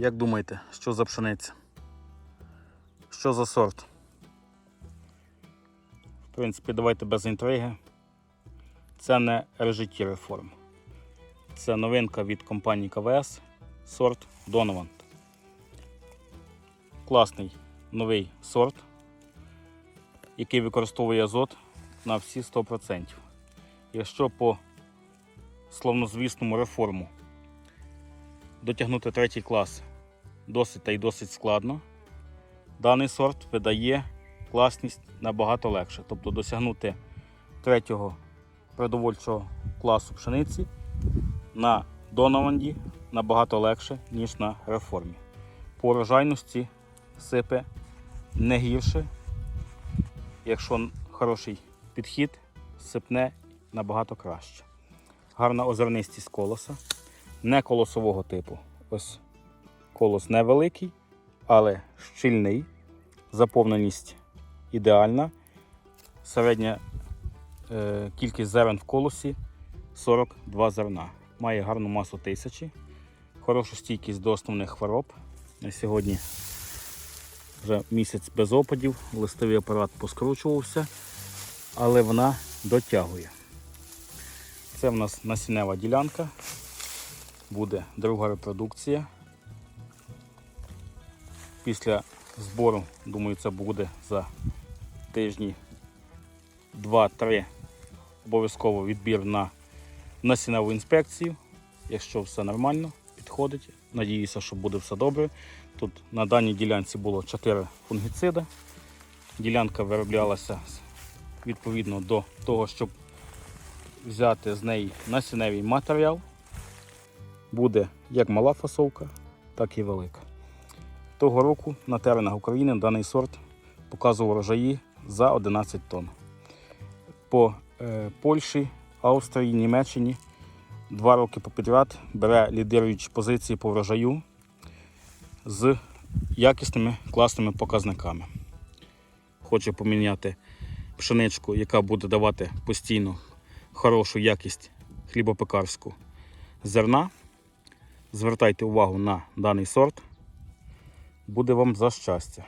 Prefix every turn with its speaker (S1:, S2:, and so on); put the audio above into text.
S1: Як думаєте, що за пшениця? Що за сорт? В принципі, давайте без інтриги. Це не режиті реформ. Це новинка від компанії КВС, сорт Donovan. Класний новий сорт, який використовує азот на всі 100%. Якщо по словнозвісному реформу дотягнути третій клас досить та й досить складно, даний сорт видає класність набагато легше. Тобто досягнути третього продовольчого класу пшениці на Донованді набагато легше, ніж на реформі. По урожайності сипе не гірше. Якщо хороший підхід, сипне набагато краще. Гарна озернистість колоса, не колосового типу. Ось колос невеликий, але щільний, заповненість ідеальна. Середня е, кількість зерен в колосі 42 зерна. Має гарну масу тисячі, хорошу стійкість до основних хвороб. На сьогодні вже місяць без опадів, листовий апарат поскручувався, але вона дотягує. Це в нас насіннева ділянка, буде друга репродукція. Після збору, думаю, це буде за тижні 2-3 обов'язково відбір на насінневу інспекцію. Якщо все нормально, підходить. Надіюся, що буде все добре. Тут на даній ділянці було 4 фунгіциди. Ділянка вироблялася відповідно до того, щоб взяти з неї насінневий матеріал. Буде як мала фасовка, так і велика. Того року на теренах України даний сорт показував врожаї за 11 тонн. По е, Польщі, Австрії, Німеччині два роки попідряд бере лідируючі позиції по врожаю з якісними класними показниками. Хоче поміняти пшеничку, яка буде давати постійно хорошу якість хлібопекарську зерна. Звертайте увагу на даний сорт. Буде вам за щастя.